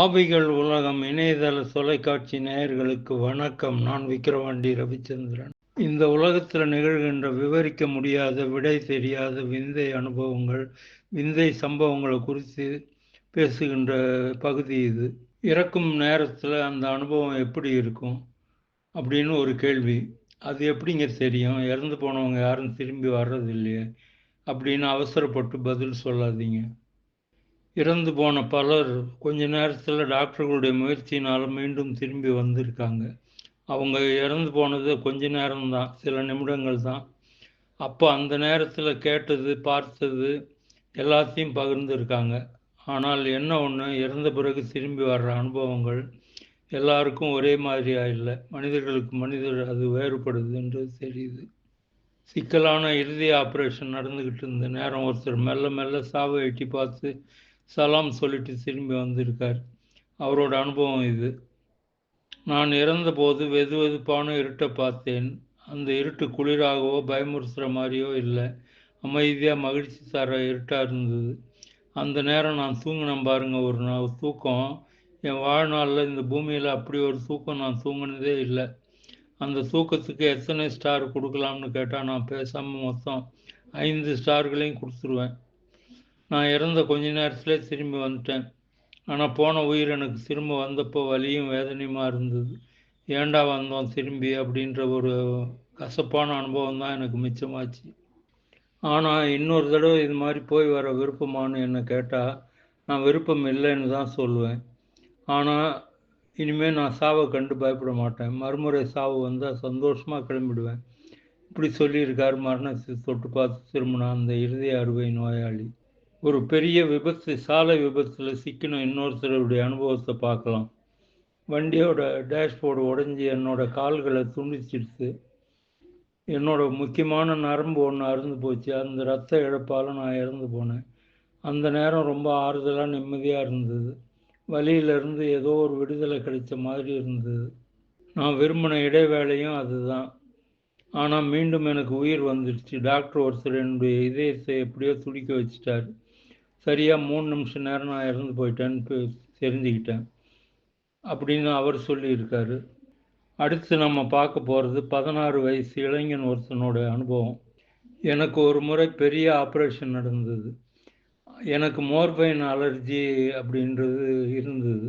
ஆவிகள் உலகம் இணையதள தொலைக்காட்சி நேயர்களுக்கு வணக்கம். நான் விக்கிரவாண்டி ரவிச்சந்திரன். இந்த உலகத்தில் நிகழ்கின்ற விவரிக்க முடியாத விடை தெரியாத விந்தை அனுபவங்கள் விந்தை சம்பவங்களை குறித்து பேசுகின்ற பகுதி இது. இறக்கும் நேரத்தில் அந்த அனுபவம் எப்படி இருக்கும்? அப்படின்னு ஒரு கேள்வி. அது எப்படிங்க தெரியும்? இறந்து போனவங்க யாரும் திரும்பி வர்றது இல்லையே அப்படின்னு அவசரப்பட்டு பதில் சொல்லாதீங்க. இறந்து போன பலர் கொஞ்ச நேரத்தில் டாக்டர்களுடைய முயற்சியினால் மீண்டும் திரும்பி வந்திருக்காங்க. அவங்க இறந்து போனது கொஞ்ச நேரம்தான் சில நிமிடங்கள் தான் அப்போ அந்த நேரத்தில் கேட்டது பார்த்தது எல்லாத்தையும் பகிர்ந்துருக்காங்க. ஆனால் என்ன ஒன்று இறந்த பிறகு திரும்பி வர்ற அனுபவங்கள் எல்லாருக்கும் ஒரே மாதிரியாக இல்லை? மனிதர்களுக்கு மனிதர் அது வேறுபடுதுன்றது தெரியுது. சிக்கலான இறுதி ஆப்ரேஷன் நடந்துக்கிட்டு இருந்த நேரம் ஒருத்தர் மெல்ல மெல்ல சாவை எட்டி பார்த்து சலாம் சொல்லிட்டு திரும்பி வந்திருக்கார். அவரோட அனுபவம் இது. நான் இறந்தபோது வெது வெதுப்பான இருட்டை பார்த்தேன். அந்த இருட்டு குளிராகவோ பயமுறுத்துகிற மாதிரியோ இல்லை. அமைதியாக மகிழ்ச்சி தர இருட்டாக இருந்தது. அந்த நேரம் நான் தூங்கினேன் பாருங்க ஒரு நாள் தூக்கம். என் வாழ்நாளில் இந்த பூமியில் அப்படி ஒரு தூக்கம் நான் தூங்கினதே இல்லை. அந்த தூக்கத்துக்கு எத்தனை ஸ்டார் கொடுக்கலாம்னு கேட்டால் நான் பேசாமல் மொத்தம் ஐந்து ஸ்டார்களையும் கொடுத்துருவேன். நான் இறந்த கொஞ்ச நேரத்தில் திரும்பி வந்துட்டேன். ஆனால் போன உயிர் எனக்கு திரும்ப வந்தப்போ வலியும் வேதனையுமா இருந்தது. ஏண்டா வந்தோம் திரும்பி அப்படின்ற ஒரு கசப்பான அனுபவம் தான் எனக்கு மிச்சமாச்சு. ஆனால் இன்னொரு தடவை இது மாதிரி போய் வர விருப்பமானு என்னை கேட்டால் நான் விருப்பம் இல்லைன்னு தான் சொல்லுவேன். ஆனால் இனிமேல் நான் சாவை கண்டு பயப்பட மாட்டேன். மறுமுறை சாவு வந்தால் சந்தோஷமாக கிளம்பிடுவேன். இப்படி சொல்லியிருக்கார் மரணத்தை தொட்டு பார்த்து திரும்பினா அந்த இருதய அறுவை நோயாளி. ஒரு பெரிய விபத்து சாலை விபத்தில் சிக்கணும் இன்னொருத்தருடைய அனுபவத்தை பார்க்கலாம். வண்டியோட டேஷ்போர்டு உடஞ்சி என்னோட கால்களை துண்டிச்சிடுச்சு என்னோட முக்கியமான நரம்பு ஒன்று அறுந்து போச்சு. அந்த ரத்த இழப்பால் நான் இறந்து போனேன். அந்த நேரம் ரொம்ப ஆறுதலாக நிம்மதியாக இருந்தது. வழியிலிருந்து ஏதோ ஒரு விடுதலை கிடைச்ச மாதிரி இருந்தது. நான் விரும்பின இடைவேளையும் அதுதான். ஆனால் மீண்டும் எனக்கு உயிர் வந்துடுச்சு. டாக்டர் ஒருத்தர் என்னுடைய இதயத்தை எப்படியோ துடிக்க வச்சுட்டார். சரியாக மூணு நிமிஷம் நேரம் நான் இறந்து போயிட்டேன்னு தெரிஞ்சுக்கிட்டேன். அப்படின்னு அவர் சொல்லியிருக்காரு. அடுத்து நம்ம பார்க்க போகிறது பதினாறு வயசு இளைஞன் ஒருத்தனோட அனுபவம். எனக்கு ஒரு முறை பெரிய ஆப்ரேஷன் நடந்தது. எனக்கு மோர்பைன் அலர்ஜி அப்படின்றது இருந்தது.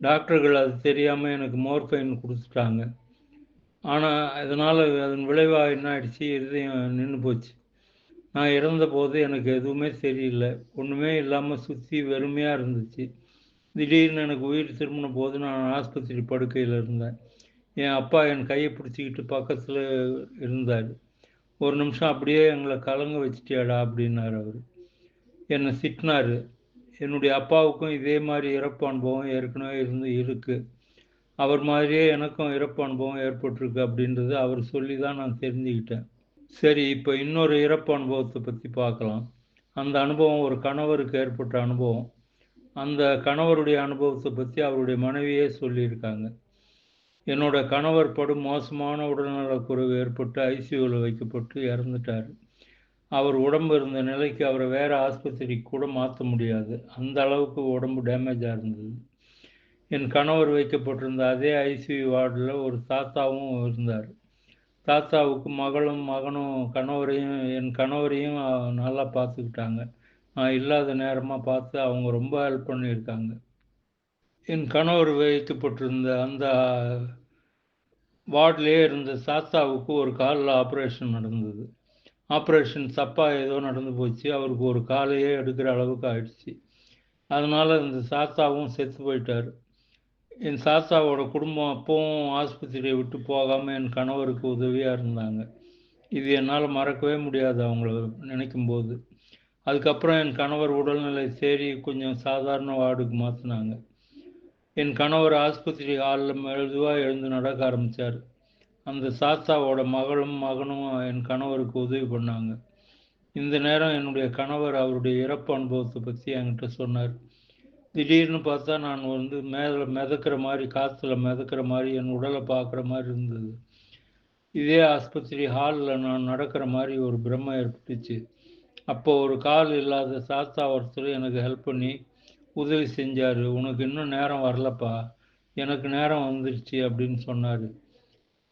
டாக்டர்கள் அது தெரியாமல் எனக்கு மோர்பைன் கொடுத்துட்டாங்க. ஆனால் அதனால் அதன் விளைவாக என்ன ஆயிடுச்சு இதயம் நின்று போச்சு. நான் இறந்தபோது எனக்கு எதுவுமே சரியில்லை. ஒன்றுமே இல்லாமல் சுற்றி வெறுமையாக இருந்துச்சு. திடீர்னு எனக்கு உயிர் திரும்பின போது நான் ஆஸ்பத்திரி படுக்கையில் இருந்தேன். என் அப்பா என் கையை பிடிச்சிக்கிட்டு பக்கத்தில் இருந்தார். ஒரு நிமிஷம் அப்படியே எங்களை கலங்க வச்சுட்டியாடா அப்படின்னார் அவர். என்னை திட்டினார். என்னுடைய அப்பாவுக்கும் இதே மாதிரி இறப்பு அனுபவம் ஏற்கனவே இருந்து இருக்குது அவர் மாதிரியே எனக்கும் இறப்பு அனுபவம் ஏற்பட்டிருக்கு அப்படின்றது அவர் சொல்லி தான் நான் தெரிஞ்சுக்கிட்டேன். சரி இப்போ இன்னொரு இறப்பு அனுபவத்தை பற்றி பார்க்கலாம். அந்த அனுபவம் ஒரு கணவருக்கு ஏற்பட்ட அனுபவம். அந்த கணவருடைய அனுபவத்தை பற்றி அவருடைய மனைவியே சொல்லியிருக்காங்க. என்னோட கணவர் படும் மோசமான உடல்நலக்குறைவு ஏற்பட்டு ஐசியூவில் வைக்கப்பட்டு இறந்துட்டார். அவர் உடம்பு இருந்த நிலைக்கு அவரை வேறு ஆஸ்பத்திரிக்கு கூட மாற்ற முடியாது. அந்த அளவுக்கு உடம்பு டேமேஜாக இருந்தது. என் கணவர் வைக்கப்பட்டிருந்த அதே ஐசியூ வார்டில் ஒரு தாத்தாவும் இருந்தார். தாத்தாவுக்கு மகளும் மகனும் கணவரையும் என் கணவரையும் நல்லா பார்த்துக்கிட்டாங்க. நான் இல்லாத நேரமாக பார்த்து அவங்க ரொம்ப ஹெல்ப் பண்ணியிருக்காங்க. என் கணவர் வைக்கப்பட்டிருந்த அந்த வார்டிலே இருந்த தாத்தாவுக்கு ஒரு காலில் ஆப்ரேஷன் நடந்தது. ஆப்ரேஷன் தப்பாக ஏதோ நடந்து போச்சு. அவருக்கு ஒரு காலையே எடுக்கிற அளவுக்கு ஆயிடுச்சு. அதனால் இந்த தாத்தாவும் செத்து போயிட்டார். என் தாத்தாவோட குடும்பம் அப்பவும் ஆஸ்பத்திரியை விட்டு போகாமல் என் கணவருக்கு உதவியாக இருந்தாங்க. இது என்னால் மறக்கவே முடியாது அவங்கள நினைக்கும் போது அதுக்கப்புறம் என் கணவர் உடல்நிலை சரி கொஞ்சம் சாதாரண வார்டுக்கு மாற்றினாங்க என் கணவர் ஆஸ்பத்திரி ஹாலில் மெதுவாக எழுந்து நடக்க ஆரம்பித்தார் அந்த சாத்தாவோட மகளும் மகனும் என் கணவருக்கு உதவி பண்ணாங்க. இந்த நேரம் என்னுடைய கணவர் அவருடைய இறப்பு அனுபவத்தை பற்றி என்கிட்ட சொன்னார். திடீர்னு பார்த்தா நான் வந்து மேல மிதக்கிற மாதிரி காற்றுல மிதக்கிற மாதிரி என் உடலை பார்க்குற மாதிரி இருந்தது. இதே ஆஸ்பத்திரி ஹாலில் நான் நடக்கிற மாதிரி ஒரு பிரம்ம ஏற்பட்டுச்சு. அப்போ ஒரு கால் இல்லாத சாத்தா ஒருத்தர் எனக்கு ஹெல்ப் பண்ணி உதவி செஞ்சார். உனக்கு இன்னும் நேரம் வரலப்பா. எனக்கு நேரம் வந்துருச்சு அப்படின்னு சொன்னார்.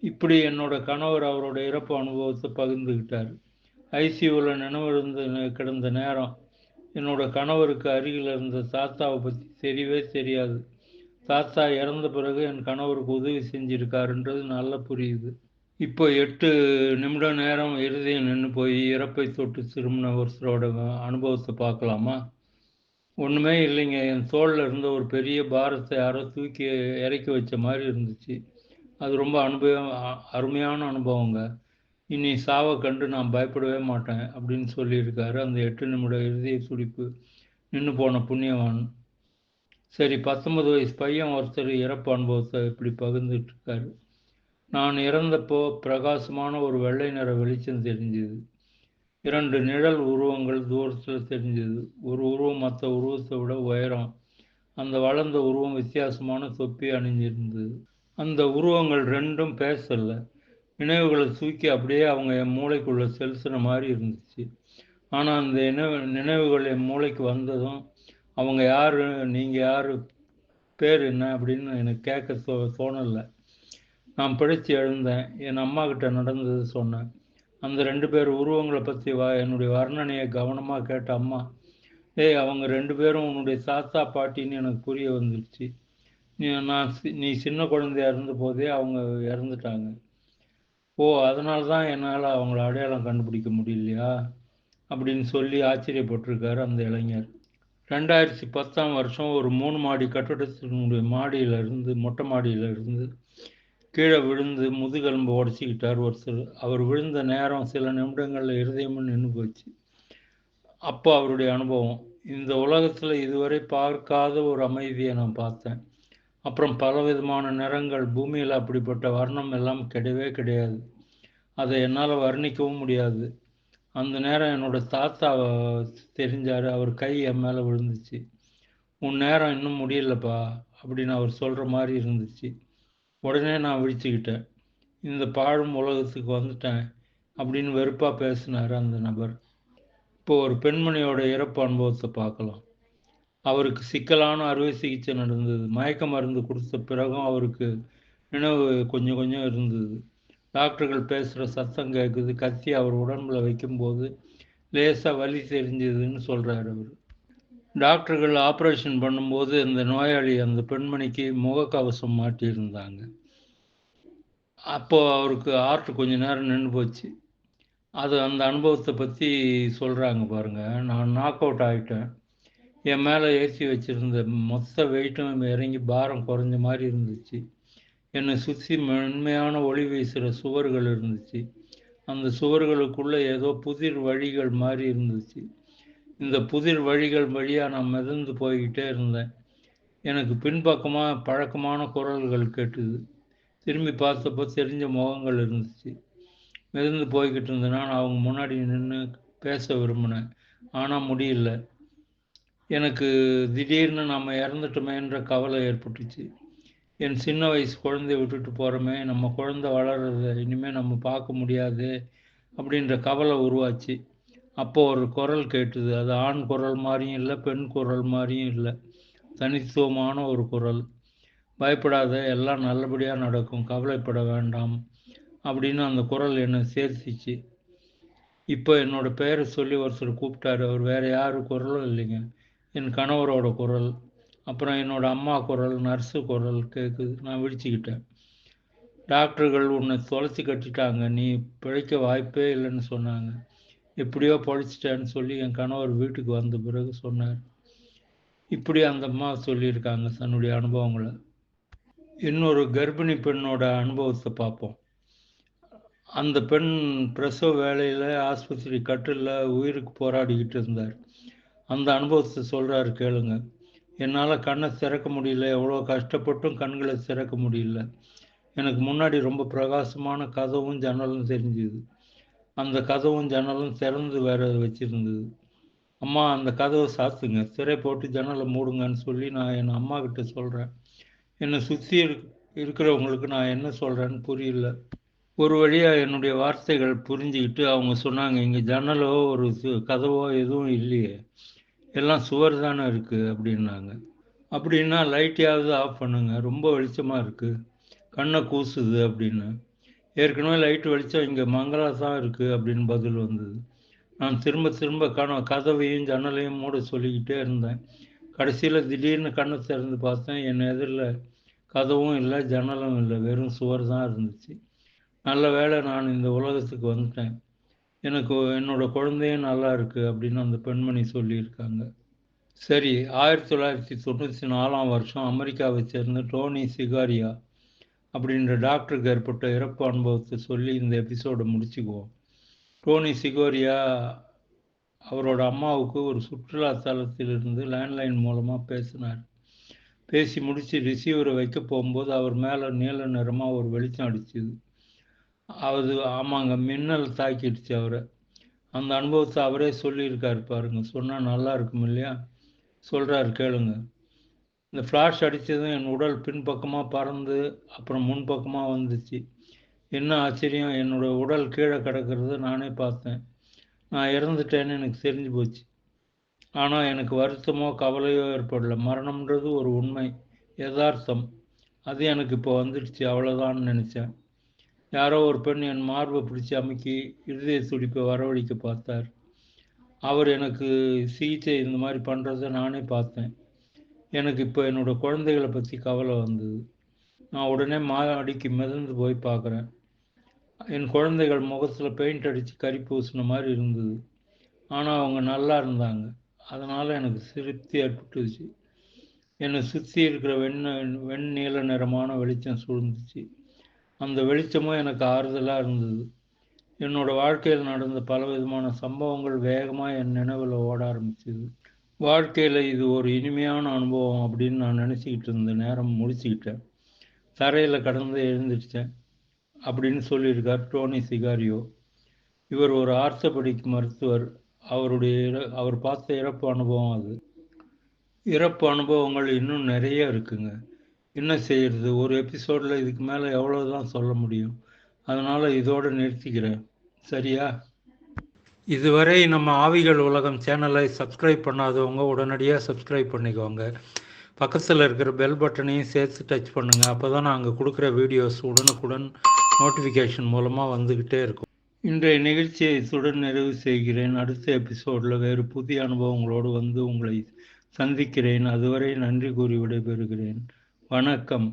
இப்படி என்னோட கணவர் அவரோட இறப்பு அனுபவத்தை பகிர்ந்துக்கிட்டார் ஐசியூவில் நினைவிருந்த கிடந்த நேரம் என்னோட கணவருக்கு அருகில் இருந்த தாத்தாவை பற்றி தெரியவே தெரியாது. தாத்தா இறந்த பிறகு என் கணவருக்கு உதவி செஞ்சிருக்காருன்றது நல்லா புரியுது. இப்போ எட்டு நிமிட நேரம் இறுதியில் நின்று போய் இறப்பை தொட்டு திரும்பின ஒருத்தரோட அனுபவத்தை பார்க்கலாமா? ஒன்றுமே இல்லைங்க. என் தோளில் இருந்த ஒரு பெரிய பாரத்தை யாரோ தூக்கி இறக்கி வச்ச மாதிரி இருந்துச்சு. அது ரொம்ப அனுபவம் அருமையான அனுபவங்க. இனி சாவை கண்டு நான் பயப்படவே மாட்டேன் அப்படின்னு சொல்லியிருக்காரு அந்த எட்டு நிமிட இறுதிய துடிப்பு நின்று போன புண்ணியவான். சரி பத்தொன்பது வயசு பையன் ஒருத்தர் இறப்பு அனுபவத்தை இப்படி பகிர்ந்துட்டு இருக்காரு நான் இறந்தப்போ பிரகாசமான ஒரு வெள்ளை நிற வெளிச்சம் தெரிஞ்சுது. இரண்டு நிழல் உருவங்கள் தூரத்தில் தெரிஞ்சது. ஒரு உருவம் மற்ற உருவத்தை விட உயரம். அந்த வளர்ந்த உருவம் வித்தியாசமான தொப்பி அணிஞ்சிருந்தது. அந்த உருவங்கள் ரெண்டும் பேசலை நினைவுகளை தூக்கி அப்படியே அவங்க என் மூளைக்குள்ள செலுத்துன மாதிரி இருந்துச்சு. ஆனால் அந்த நினைவு நினைவுகள் என் மூளைக்கு வந்ததும் அவங்க யார் நீங்கள் யார் பேர் என்ன அப்படின்னு எனக்கு கேட்க தோ தோணலை. நான் படித்து எழுந்தேன். என் அம்மா கிட்ட நடந்தது சொன்னேன். அந்த ரெண்டு பேர் உருவங்களை பற்றி வா என்னுடைய வர்ணனையை கவனமாக கேட்ட அம்மா ஏய் அவங்க ரெண்டு பேரும் உன்னுடைய தாத்தா பாட்டின்னு எனக்கு புரிய வந்துருச்சு. நீ நான் நீ சின்ன குழந்தையா இருந்த போதே அவங்க இறந்துட்டாங்க. ஓ அதனால தான் என்னால் அவங்கள அடையாளம் கண்டுபிடிக்க முடியலையா? அப்படின்னு சொல்லி ஆச்சரியப்பட்டிருக்காரு அந்த இளைஞர். ரெண்டாயிரத்தி பத்தாம் வருஷம் ஒரு மூணு மாடி கட்டடத்தினுடைய மாடியிலிருந்து மொட்டை மாடியிலிருந்து கீழே விழுந்து முதுகெலும்பு உடச்சிக்கிட்டார் ஒருத்தர். அவர் விழுந்த நேரம் சில நிமிடங்களில் இருதயமும் நின்று போச்சு. அப்போ அவருடைய அனுபவம் இந்த உலகத்தில் இதுவரை பார்க்காத ஒரு அமைதியை நான் பார்த்தேன். அப்புறம் பலவிதமான நிறங்கள் பூமியில் அப்படிப்பட்ட வர்ணம் எல்லாம் கிடையவே கிடையாது. அதை என்னால் வர்ணிக்கவும் முடியாது. அந்த நேரம் என்னோட தாத்தா தெரிஞ்சார் அவர் கை என் மேலே விழுந்துச்சு. உன் நேரம் இன்னும் முடியலப்பா அப்படின்னு அவர் சொல்கிற மாதிரி இருந்துச்சு. உடனே நான் விழிச்சுக்கிட்டேன். இந்த பாழும் உலகத்துக்கு வந்துட்டேன் அப்படின்னு வெறுப்பாக பேசினார் அந்த நபர். இப்போ ஒரு பெண்மணியோட இறப்பு அனுபவத்தை பார்க்கலாம். அவருக்கு சிக்கலான அறுவை சிகிச்சை நடந்தது. மயக்க மருந்து கொடுத்த பிறகும் அவருக்கு நினைவு கொஞ்சம் கொஞ்சம் இருந்தது. டாக்டர்கள் பேசுகிற சத்தம் கேட்குது கத்தி அவர் உடம்புல வைக்கும்போது லேசாக வலி தெரிஞ்சதுன்னு சொல்கிறார் அவர். டாக்டர்கள் ஆப்ரேஷன் பண்ணும்போது இந்த நோயாளி அந்த பெண்மணிக்கு முகக்கவசம் மாட்டியிருந்தாங்க. அப்போது அவருக்கு ஆர்ட் கொஞ்ச நேரம் நின்று போச்சு. அது அந்த அனுபவத்தை பற்றி சொல்கிறாங்க பாருங்கள் நான் நாக் அவுட் ஆகிட்டேன் என் மேலே ஏற்றி வச்சுருந்த மொத்த வெயிட்டும் இறங்கி பாரம் குறைஞ்ச மாதிரி இருந்துச்சு. என்னை சுற்றி மென்மையான ஒளி வீசுகிற சுவர்கள் இருந்துச்சு. அந்த சுவர்களுக்குள்ளே ஏதோ புதிர் வழிகள் மாதிரி இருந்துச்சு. இந்த புதிர் வழிகள் வழியாக நான் மிதந்து போய்கிட்டே இருந்தேன். எனக்கு பின்பக்கமாக பழக்கமான குரல்கள் கேட்டுது. திரும்பி பார்த்தப்போ தெரிஞ்ச முகங்கள் இருந்துச்சு. மிதந்து போய்கிட்டு இருந்தேன்னா நான் அவங்க முன்னாடி நின்று பேச விரும்பினேன். ஆனால் முடியல. எனக்கு திடீர்னு நம்ம இறந்துட்டோமேன்ற கவலை ஏற்பட்டுச்சு. என் சின்ன வயசு குழந்தைய விட்டுட்டு போகிறோமே நம்ம குழந்தை வளர்றத இனிமேல் நம்ம பார்க்க முடியாது அப்படின்ற கவலை உருவாச்சு. அப்போ ஒரு குரல் கேட்டுது. அது ஆண் குரல் மாதிரியும் இல்லை பெண் குரல் மாதிரியும் இல்லை. தனித்துவமான ஒரு குரல். பயப்படாத எல்லாம் நல்லபடியாக நடக்கும் கவலைப்பட வேண்டாம் அப்படின்னு அந்த குரல் என்னை சேர்த்துச்சு. இப்போ என்னோட பெயரை சொல்லி ஒருத்தர் கூப்பிட்டாரு. அவர் வேறு யார் குரலும் இல்லைங்க. என் கணவரோட குரல் அப்புறம் என்னோட அம்மா குரல் நர்ஸு குரல் கேட்குது நான் விழிச்சுக்கிட்டேன். டாக்டர்கள் உன்னை தொலைச்சி கட்டிட்டாங்க நீ பிழைக்க வாய்ப்பே இல்லைன்னு சொன்னாங்க. எப்படியோ பழிச்சிட்டேன்னு சொல்லி என் கணவர் வீட்டுக்கு வந்த பிறகு சொன்னார். இப்படி அந்த அம்மா சொல்லியிருக்காங்க தன்னுடைய அனுபவங்களை. இன்னொரு கர்ப்பிணி பெண்ணோட அனுபவத்தை பார்ப்போம். அந்த பெண் பிரசவ வேலையில் ஆஸ்பத்திரி கட்டிலில் உயிருக்கு போராடிக்கிட்டு இருந்தார். அந்த அனுபவத்தை சொல்கிறாரு கேளுங்க. என்னால் கண்ணை திறக்க முடியல எவ்வளோ கஷ்டப்பட்டும் கண்களை திறக்க முடியல. எனக்கு முன்னாடி ரொம்ப பிரகாசமான கதவும் ஜன்னலும் தெரிஞ்சுது. அந்த கதவும் ஜன்னலும் திறந்து வேற வச்சுருந்தது. அம்மா அந்த கதவை சாத்துங்க. திரை போட்டு ஜன்னலை மூடுங்கன்னு சொல்லி நான் என் அம்மா கிட்ட சொல்கிறேன் என்னை சுற்றி இருக்கிறவங்களுக்கு நான் என்ன சொல்கிறேன்னு புரியல. ஒரு வழியாக என்னுடைய வார்த்தைகள் புரிஞ்சுக்கிட்டு அவங்க சொன்னாங்க இங்கே ஜன்னலோ ஒரு கதவோ எதுவும் இல்லையே. எல்லாம் சுவர் தானே இருக்குது அப்படின்னாங்க. அப்படின்னா லைட்டையாவது ஆஃப் பண்ணுங்க ரொம்ப வெளிச்சமாக இருக்குது கண்ணை கூசுது அப்படின்னு. ஏற்கனவே லைட் வெளிச்சம் இங்கே மங்களா தான் இருக்குது அப்படின்னு பதில் வந்தது. நான் திரும்ப திரும்ப கன கதவையும் ஜன்னலையும் மூட சொல்லிக்கிட்டே இருந்தேன். கடைசியில் திடீர்னு கண்ணை திறந்து பார்த்தேன் என் எதிரில் கதவும் இல்லை ஜன்னலும் இல்லை வெறும் சுவர் தான் இருந்துச்சு. நல்ல வேளை நான் இந்த உலகத்துக்கு வந்துட்டேன். எனக்கு என்னோட குழந்தையும் நல்லா இருக்குது அப்படின்னு அந்த பெண்மணி சொல்லியிருக்காங்க. சரி ஆயிரத்தி தொள்ளாயிரத்தி தொண்ணூற்றி நாலாம் வருஷம் அமெரிக்காவை சேர்ந்த டோனி சிகாரியா அப்படின்ற டாக்டருக்கு ஏற்பட்ட இறப்பு அனுபவத்தை சொல்லி இந்த எபிசோடை முடிச்சுக்குவோம். டோனி சிகோரியா அவரோட அம்மாவுக்கு ஒரு சுற்றுலா தளத்திலிருந்து லேண்ட்லைன் மூலமாக பேசினார். பேசி முடித்து ரிசீவரை வைக்க போகும்போது அவர் மேலே நீல நிறமாக ஒரு வெளிச்சம் அடிச்சுது. அது ஆமாங்க மின்னல் தாக்கிடுச்சு அவரை. அந்த அனுபவத்தை அவரே சொல்லியிருக்காரு பாருங்க. சொன்னால் நல்லா இருக்கும் இல்லையா? சொல்கிறாரு கேளுங்க. இந்த ஃப்ளாஷ் அடித்ததும் என் உடல் பின்பக்கமாக பறந்து அப்புறம் முன்பக்கமாக வந்துச்சு. என்ன ஆச்சரியம் என்னோட உடல் கீழே கிடக்கிறத நானே பார்த்தேன். நான் இறந்துட்டேன்னு எனக்கு தெரிஞ்சு போச்சு. ஆனால் எனக்கு வருத்தமோ கவலையோ ஏற்படல. மரணம்ன்றது ஒரு உண்மை யதார்த்தம். அது எனக்கு இப்போ வந்துடுச்சு அவ்வளோதான்னு நினச்சேன். யாரோ ஒரு பெண் என் மார்பை பிடிச்சி அமுக்கி இருதய துடிப்பை வரவழைக்க பார்த்தார். அவர் எனக்கு சிகிச்சை இந்த மாதிரி பண்ணுறத நானே பார்த்தேன். எனக்கு இப்போ என்னோடய குழந்தைகளை பற்றி கவலை வந்தது. நான் உடனே மாடிக்கு மிதந்து போய் பார்க்குறேன். என் குழந்தைகள் முகத்தில் பெயிண்ட் அடித்து கறி பூசின மாதிரி இருந்தது. ஆனால் அவங்க நல்லா இருந்தாங்க. அதனால் எனக்கு திருப்தி ஏற்பட்டுச்சு. என்னை சுற்றி இருக்கிற வெண்ண நீல நிறமான வெளிச்சம் சூழ்ந்துச்சு. அந்த வெளிச்சமும் எனக்கு ஆறுதலாக இருந்தது. என்னோடய வாழ்க்கையில் நடந்த பல விதமான சம்பவங்கள் வேகமாக என் நினைவில் ஓட ஆரம்பிச்சது. வாழ்க்கையில் இது ஒரு இனிமையான அனுபவம் அப்படின்னு நான் நினச்சிக்கிட்டு இருந்த நேரம் முடிச்சுக்கிட்டேன். தரையில் கடந்து எழுந்திரிச்சேன் அப்படின்னு சொல்லியிருக்கார் டோனி சிகாரியோ. இவர் ஒரு ஆர்த்தபடிக்கு மருத்துவர். அவருடைய அவர் பார்த்த இறப்பு அனுபவம் அது. இறப்பு அனுபவங்கள் இன்னும் நிறைய இருக்குங்க. என்ன செய்கிறது ஒரு எபிசோடில் இதுக்கு மேலே எவ்வளோ தான் சொல்ல முடியும்? அதனால் இதோடு நிறுத்திக்கிறேன். சரியா? இதுவரை நம்ம ஆவிகள் உலகம் சேனலை சப்ஸ்கிரைப் பண்ணாதவங்க உடனடியாக சப்ஸ்கிரைப் பண்ணிக்கோங்க. பக்கத்தில் இருக்கிற பெல் பட்டனையும் சேர்த்து டச் பண்ணுங்கள் அப்போ தான் நாங்கள் கொடுக்குற வீடியோஸ் உடனுக்குடன் நோட்டிஃபிகேஷன் மூலமாக வந்துக்கிட்டே இருக்கும். இன்றைய நிகழ்ச்சியை இத்துடன் நிறைவு செய்கிறேன். அடுத்த எபிசோடில் வேறு புதிய அனுபவங்களோடு வந்து உங்களை சந்திக்கிறேன். அதுவரை நன்றி கூறி விடைபெறுகிறேன். வணக்கம்.